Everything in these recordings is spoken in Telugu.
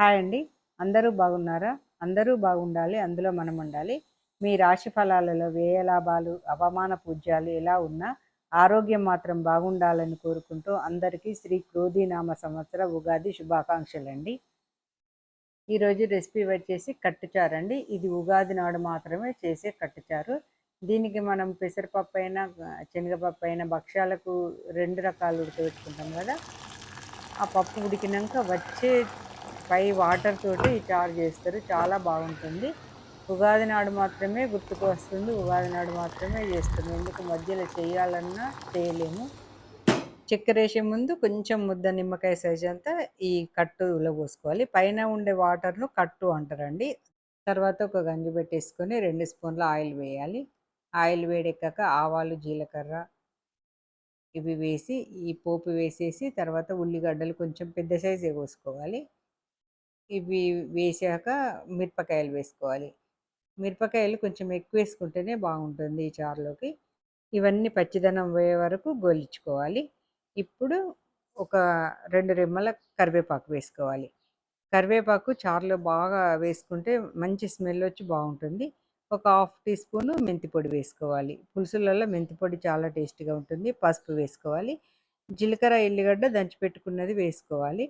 హాయ్ అండి. అందరూ బాగున్నారా? అందరూ బాగుండాలి. అందులో మనం ఉండాలి. మీ రాశి ఫలాలలో వ్యయ లాభాలు అవమాన పూజ్యాలు ఎలా ఉన్నా ఆరోగ్యం మాత్రం బాగుండాలని కోరుకుంటూ అందరికీ శ్రీ క్రోధీనామ సంవత్సర ఉగాది శుభాకాంక్షలు అండి ఈరోజు రెసిపీ వచ్చేసి కట్టుచారు అండి ఇది ఉగాది నాడు మాత్రమే చేసే కట్టుచారు. దీనికి మనం పెసరపప్పు అయినా శనగపప్పు అయినా భక్ష్యాలకు రెండు రకాలు ఉడకబెట్టుకుంటాం కదా. ఆ పప్పు ఉడికినాక వచ్చే పై వాటర్ తోటి చారు చేస్తారు. చాలా బాగుంటుంది. ఉగాది నాడు మాత్రమే గుర్తుకు వస్తుంది. ఉగాది నాడు మాత్రమే చేస్తుంది ఎందుకు మధ్యలో చేయాలన్నా చేయలేము. చక్కెర వేసే ముందు కొంచెం ముద్ద నిమ్మకాయ సైజ్ అంతా ఈ కట్టులో పోసుకోవాలి. పైన ఉండే వాటర్ను కట్టు అంటారండి. తర్వాత ఒక గంజి పెట్టేసుకొని రెండు స్పూన్ల ఆయిల్ వేయాలి. ఆయిల్ వేడెక్కాక ఆవాలు జీలకర్ర ఇవి వేసి ఈ పోపు వేసేసి తర్వాత ఉల్లిగడ్డలు కొంచెం పెద్ద సైజే కోసుకోవాలి ఇవి వేసాక మిరపకాయలు వేసుకోవాలి. మిరపకాయలు కొంచెం ఎక్కువ వేసుకుంటేనే బాగుంటుంది ఈ చారులోకి. ఇవన్నీ పచ్చిదనం పోయే వరకు గోలించుకోవాలి. ఇప్పుడు ఒక రెండు రెమ్మల కరివేపాకు వేసుకోవాలి. కరివేపాకు చారులో బాగా వేసుకుంటే మంచి స్మెల్ వచ్చి బాగుంటుంది. ఒక హాఫ్ టీ స్పూన్ మెంతి పొడి వేసుకోవాలి. పులుసులలో మెంతి పొడి చాలా టేస్టీగా ఉంటుంది. పసుపు వేసుకోవాలి. జీలకర్ర ఎల్లిగడ్డ దంచి పెట్టుకున్నది వేసుకోవాలి.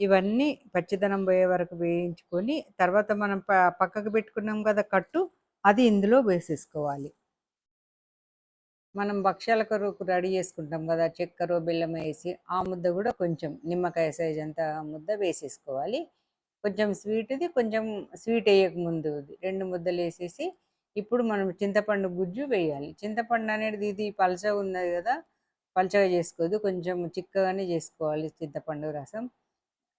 ఇవన్నీ పచ్చిదనం పోయే వరకు వేయించుకొని తర్వాత మనం ప పక్కకు పెట్టుకున్నాం కదా కట్టు అది ఇందులో వేసేసుకోవాలి. మనం భక్ష్యాల కొరకు రెడీ చేసుకుంటాం కదా చక్కెర బెల్లం వేసి ఆ ముద్ద కూడా కొంచెం నిమ్మకాయ సైజ్ అంత ముద్ద వేసేసుకోవాలి. కొంచెం స్వీట్ది కొంచెం స్వీట్ వేయక ముందు రెండు ముద్దలు వేసేసి ఇప్పుడు మనం చింతపండు గుజ్జు వేయాలి. చింతపండు అనేది ఇది పలచగా ఉన్నది కదా పలచగా చేసుకోదు. కొంచెం చిక్కగానే చేసుకోవాలి చింతపండు రసం.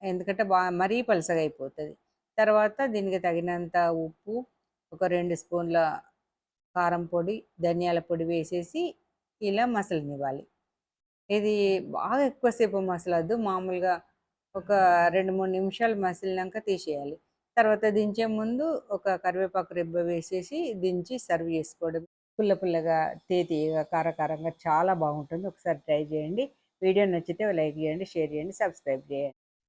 ఎందుకంటే బాగా మరీ పలసగా అయిపోతుంది. తర్వాత దీనికి తగినంత ఉప్పు ఒక రెండు స్పూన్ల కారం పొడి ధనియాల పొడి వేసేసి ఇలా మసలనివ్వాలి. ఇది బాగా ఎక్కువసేపు మసలద్దు మామూలుగా ఒక రెండు మూడు నిమిషాలు మసిలినాక తీసేయాలి. తర్వాత దించే ముందు ఒక కరివేపాకు రెబ్బ వేసేసి దించి సర్వ్ చేసుకోవడం. పుల్ల పుల్లగా తేతీయగా కారకారంగా చాలా బాగుంటుంది. ఒకసారి ట్రై చేయండి. వీడియో నచ్చితే లైక్ చేయండి షేర్ చేయండి సబ్స్క్రైబ్ చేయండి.